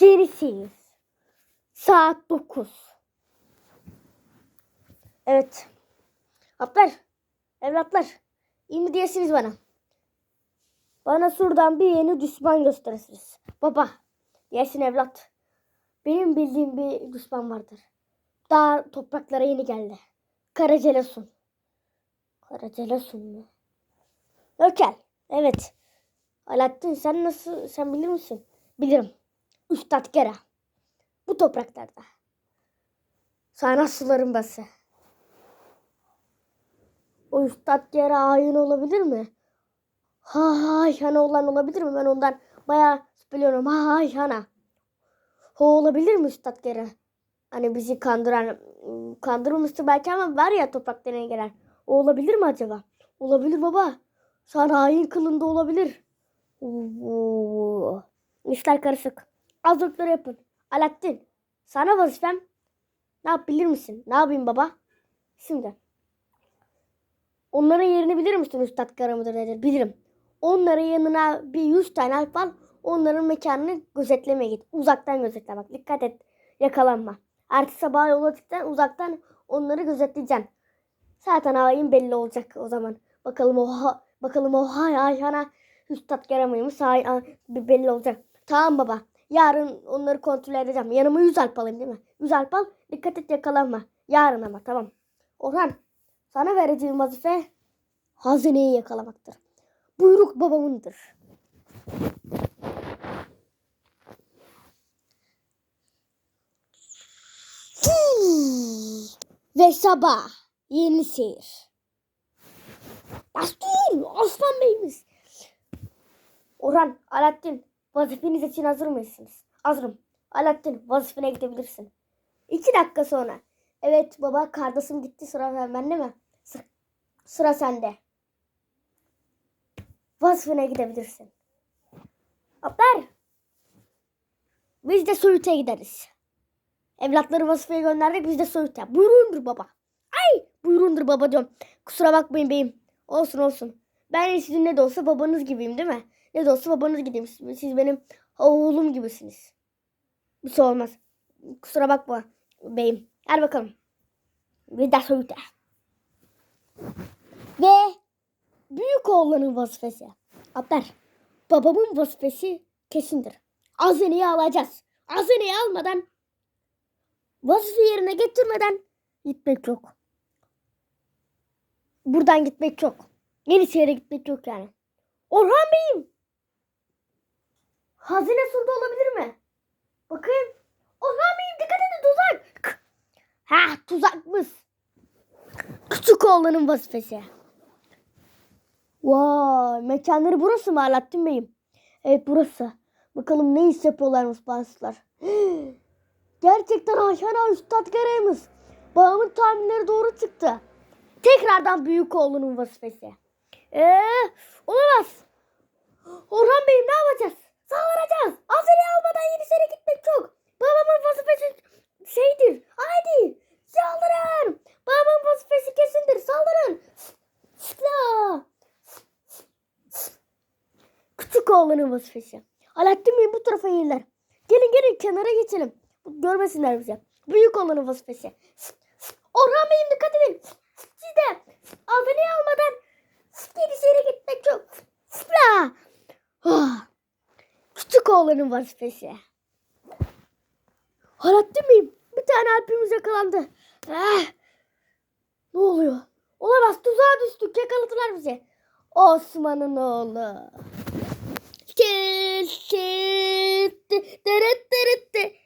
Yenisiyiz. Saat 9. Evet. Atlar. Evlatlar. İyi diyesiniz bana. Bana şuradan bir yeni düşman gösterirsiniz. Baba. Diyesin evlat. Benim bildiğim bir düşman vardır. Daha topraklara yeni geldi. Karacelesun. Karacelesun mu? Ökel. Evet. Alaaddin sen nasıl sen bilir misin? Bilirim. Üstad Gera. Bu topraklarda. Sana suların bası. O Üstad Gera hain olabilir mi? Ha hayhana olan olabilir mi? Ben ondan bayağı biliyorum. Ha hayhana. O olabilir mi Üstad Gera? Hani bizi kandıran kandırmıştı belki ama var ya toprak deneye gelen. O olabilir mi acaba? Olabilir baba. Sen hain kılında olabilir. Oo. İşler karışık. Hazırlıkları yapın. Alaaddin. Sana vazifem. Ne yap bilir misin? Ne yapayım baba? Şimdi. Onların yerini bilir misin Üstad Kara mıdır nedir? Bilirim. Onların yanına bir yüz tane alp al. Onların mekanını gözetlemeye git. Uzaktan gözetle bak. Dikkat et. Yakalanma. Artık sabah yola çıktan uzaktan onları gözetleyeceksin. Zaten hain belli olacak o zaman. Bakalım o ha, bakalım o hay hayhana Üstad bir belli olacak. Tamam baba. Yarın onları kontrol edeceğim. Yanıma yüz alp alayım değil mi? Yüz alp al. Dikkat et yakalanma. Yarın ama tamam. Orhan sana vereceğim vazife hazineyi yakalamaktır. Buyruk babamındır. Ve sabah yeni seyir. Destur Aslan Bey'imiz. Orhan, Alaaddin vazifeniz için hazır mısınız? Hazırım. Alaaddin vazifene gidebilirsin. İki dakika sonra. Evet baba kardeşim gitti sıra bende mi? Sıra, sıra sende. Vazifene gidebilirsin. Haber. Biz de Söğüt'e gideriz. Evlatları vazifeye gönderdik biz de Söğüt'e. Buyurundur baba. Ay buyurundur baba diyorum. Kusura bakmayın beyim. Olsun olsun. Ben sizin ne de olsa babanız gibiyim değil mi? Ne de olsa babanız gibiyim. Siz benim oğlum gibisiniz. Bir şey olmaz. Kusura bakma beyim. Hadi bakalım. Bir de Söğüt'e. Ve büyük oğlanın vazifesi. Atlar. Babamın vazifesi kesindir. Hazineyi alacağız. Hazineyi almadan vazife yerine getirmeden gitmek yok. Buradan gitmek yok. Yenişehir'e gitmek yok yani. Orhan Bey'im. Hazine surda olabilir mi? Orhan Bey'im dikkat edin tuzak. Ha tuzakmış. Küçük oğlanın vazifesi. Vay mekanları burası mı Alaaddin Bey'im? Evet burası. Bakalım ne iş yapıyorlarmış bazılar. Gerçekten Ayşana Üstad Garay'mış. Babamın tahminleri doğru çıktı. Tekrardan büyük oğlunun vazifesi. Eee olamaz. Orhan Bey'im ne yapacağız? Saldıracağız. Azeri almadan Yenisey'e gitmek çok. Babamın vazifesi şeydir. Haydi saldırın. Babamın vazifesi kesindir. Saldırın. Sıkla. Küçük oğlanın vazifesi. Alaaddin Bey bu tarafa eğilir. Gelin gelin kenara geçelim. Görmesinler bizi. Büyük oğlanın vazifesi. Orhan Bey'im dikkat edin. Siz de Azeri'yi almadan Yenisey'e gitmek çok. Sıkla. Ah. Küçük oğlanın vazifesi. Alaaddin Bey'im bir tane alpimiz yakalandı. Ah. Ne oluyor? Olamaz tuzağa düştük yakaladılar bizi. Osman'ın oğlu kesildi. Dırıt dırıt dırıt.